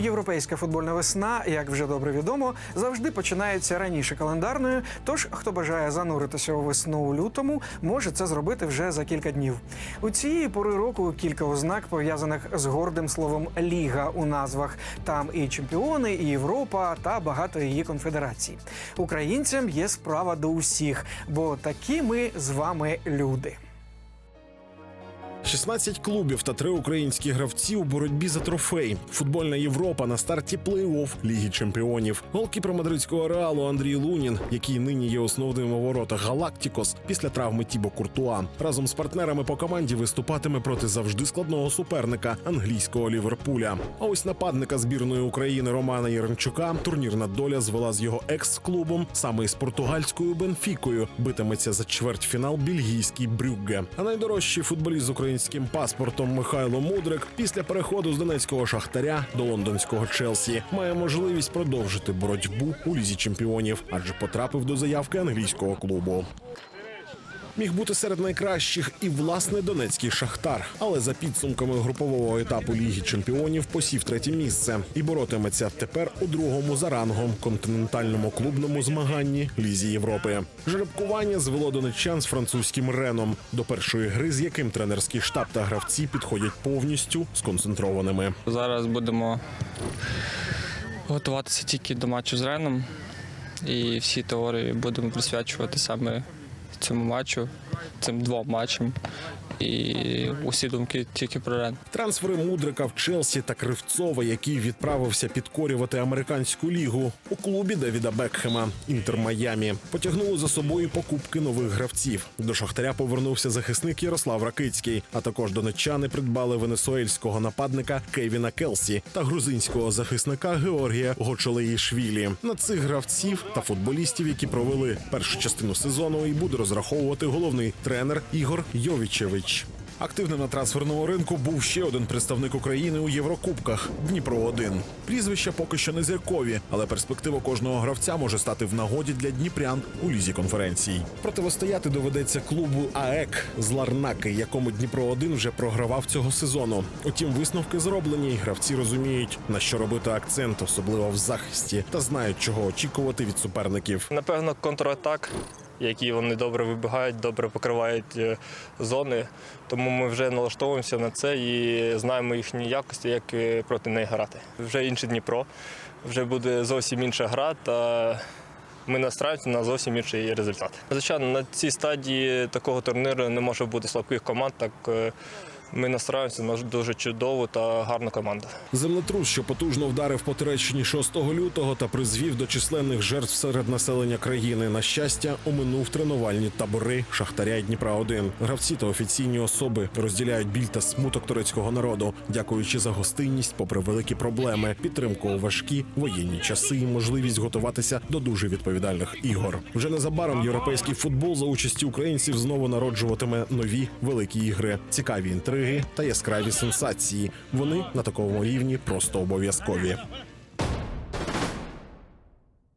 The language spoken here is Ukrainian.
Європейська футбольна весна, як вже добре відомо, завжди починається раніше календарної. Тож, хто бажає зануритися у весну у лютому, може це зробити вже за кілька днів. У цієї пори року кілька ознак пов'язаних з гордим словом Ліга у назвах. Там і чемпіони, і Європа та багато її конфедерацій. Українцям є справа до усіх, бо такі ми з вами люди. 16 клубів та три українські гравці у боротьбі за трофей. Футбольна Європа на старті плей-офф Ліги Чемпіонів. Голкіпер мадридського реалу Андрій Лунін, який нині є основним у воротах Галактікос після травми Тібо Куртуа, разом з партнерами по команді виступатиме проти завжди складного суперника англійського Ліверпуля. А ось нападника збірної України Романа Яремчука турнірна доля звела з його екс-клубом саме із португальською Бенфікою. Битиметься за чвертьфінал бельгійський Брюгге. А найдорожчий футболіст з українським паспортом Михайло Мудрик після переходу з донецького шахтаря до лондонського Челсі має можливість продовжити боротьбу у лізі чемпіонів, адже потрапив до заявки англійського клубу. Міг бути серед найкращих і власне донецький шахтар, але за підсумками групового етапу Ліги Чемпіонів посів третє місце і боротиметься тепер у другому за рангом континентальному клубному змаганні Лізі Європи. Жеребкування звело донеччан з французьким реном до першої гри, з яким тренерський штаб та гравці підходять повністю сконцентрованими. Зараз будемо готуватися тільки до матчу з Реном. І всі теорії будемо присвячувати саме цьому матчу, цим двом матчам. І усі думки тільки про Рен. Трансфери Мудрика в Челсі та Кривцова, який відправився підкорювати американську лігу у клубі Девіда Бекхема Інтер Майамі, потягнули за собою покупки нових гравців. До шахтаря повернувся захисник Ярослав Ракицький. А також донеччани придбали венесуельського нападника Кевіна Келсі та грузинського захисника Георгія Гочолеїшвілі. На цих гравців та футболістів, які провели першу частину сезону, і буде розраховувати головний тренер Ігор Йовічевич. Активним на трансферному ринку був ще один представник України у Єврокубках Дніпро 1 Прізвища поки що не зіркові, але перспектива кожного гравця може стати в нагоді для дніпрян у лізі конференцій. Противостояти доведеться клубу АЕК з Ларнаки, якому Дніпро 1 вже програвав цього сезону. Утім, висновки зроблені, і гравці розуміють на що робити акцент, особливо в захисті, та знають, чого очікувати від суперників. Напевно, контратак, які вони добре вибігають, добре покривають е, зони. Тому ми вже налаштовуємося на це і знаємо їхні якості, як е, проти неї грати. Вже інше Дніпро, вже буде зовсім інша гра, та ми настраємося на зовсім інший результат. Звичайно, на цій стадії такого турніру не може бути слабких команд. Так е, ми настраємося на дуже чудову та гарну команду. Землетрус, що потужно вдарив по Туреччині 6 лютого та призвів до численних жертв серед населення країни. На щастя, оминув тренувальні табори Шахтаря і Дніпра 1 Гравці та офіційні особи розділяють біль та смуток турецького народу, дякуючи за гостинність, попри великі проблеми, підтримку у важкі воєнні часи і можливість готуватися до дуже відповідальних ігор. Вже незабаром європейський футбол за участі українців знову народжуватиме нові великі ігри, цікаві інтриги та яскраві сенсації. Вони на такому рівні просто обов'язкові.